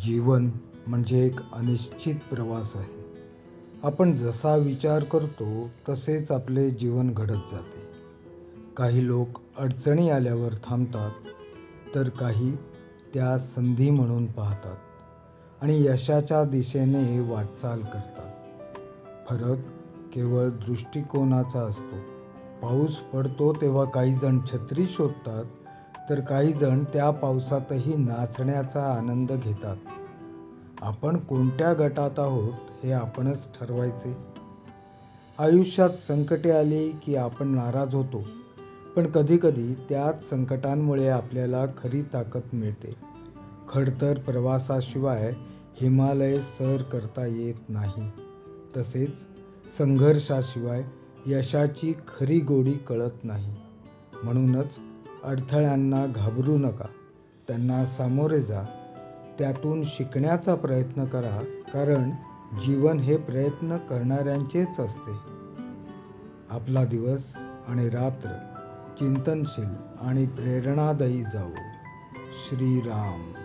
जीवन म्हणजे एक अनिश्चित प्रवास आहे. आपण जसा विचार करतो तसेच आपले जीवन घडत जाते. काही लोक अडचणी आल्यावर थांबतात तर काही त्या संधी म्हणून पाहतात आणि यशाच्या दिशेने वाटचाल करतात. फरक केवळ दृष्टिकोनाचा असतो. पाऊस पडतो तेव्हा काही जण छत्री शोधतात तर काही जण त्या पावसातही नाचण्याचा आनंद घेतात. आपण कोणत्या गटात आहोत हे आपणच ठरवायचे. आयुष्यात संकटे आली की आपण नाराज होतो. पण कधीकधी त्याच संकटांमुळे आपल्याला खरी ताकद मिळते. खडतर प्रवासाशिवाय हिमालय सर करता येत नाही. तसेच संघर्षाशिवाय यशाची खरी गोडी कळत नाही. म्हणूनच अडथळ्यांना घाबरू नका. त्यांना सामोरे जा. त्यातून शिकण्याचा प्रयत्न करा कारण जीवन हे प्रयत्न करणाऱ्यांचेच असते. आपला दिवस आणि रात्र चिंतनशील आणि प्रेरणादायी जावो. श्रीराम.